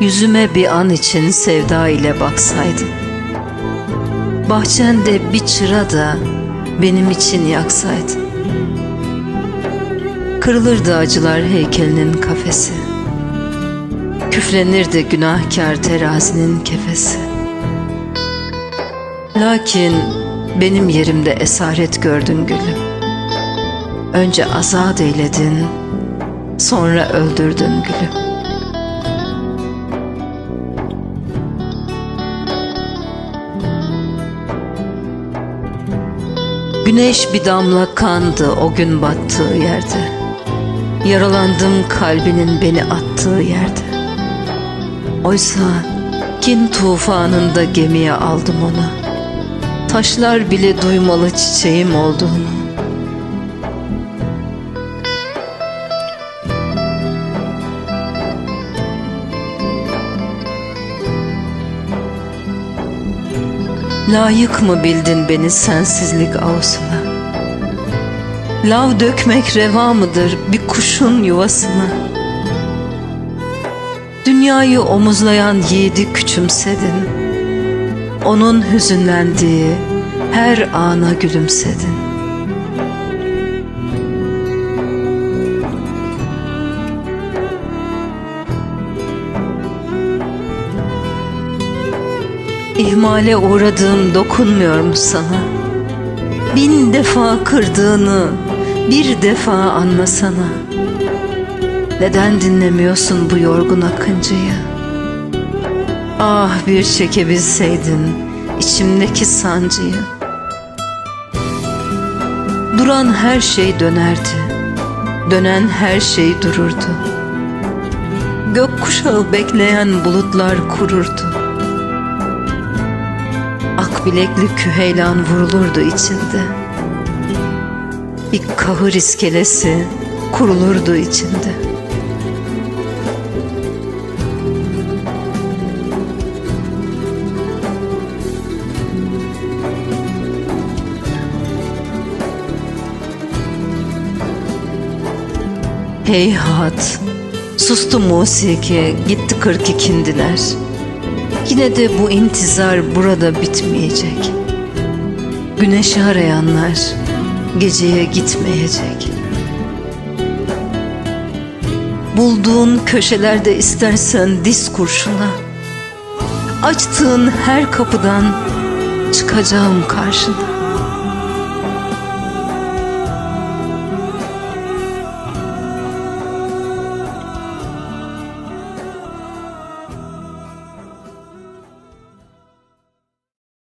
Yüzüme bir an için sevda ile baksaydın. Bahçende bir çıra da benim için yaksaydın. Kırılırdı acılar heykelinin kafesi. Küflenirdi günahkar terazinin kefesi. Lakin benim yerimde esaret gördün gülüm. Önce azat eyledin, sonra öldürdün gülüm. Güneş bir damla kandı o gün battığı yerde. Yaralandım kalbinin beni attığı yerde. Oysa kin tufanında gemiye aldım onu. Taşlar bile duymalı çiçeğim olduğunu. Layık mı bildin beni sensizlik avsuna? Lav dökmek reva mıdır bir kuşun yuvasına? Dünyayı omuzlayan yiğidi küçümsedin. Onun hüzünlendiği her ana gülümsedin. İhmale uğradığım dokunmuyor mu sana? Bin defa kırdığını bir defa anlasana. Neden dinlemiyorsun bu yorgun akıncıyı? Ah bir çekebilseydin içimdeki sancıyı. Duran her şey dönerdi. Dönen her şey dururdu. Gökkuşağı bekleyen bulutlar kururdu. Akbilekli küheylan vurulurdu içinde. Bir kahır iskelesi kurulurdu içinde. Heyhat, sustu musiki, gitti kırk ikindiler. Yine de bu intizar burada bitmeyecek. Güneşi arayanlar geceye gitmeyecek. Bulduğun köşelerde istersen diz kurşuna. Açtığın her kapıdan çıkacağım karşına.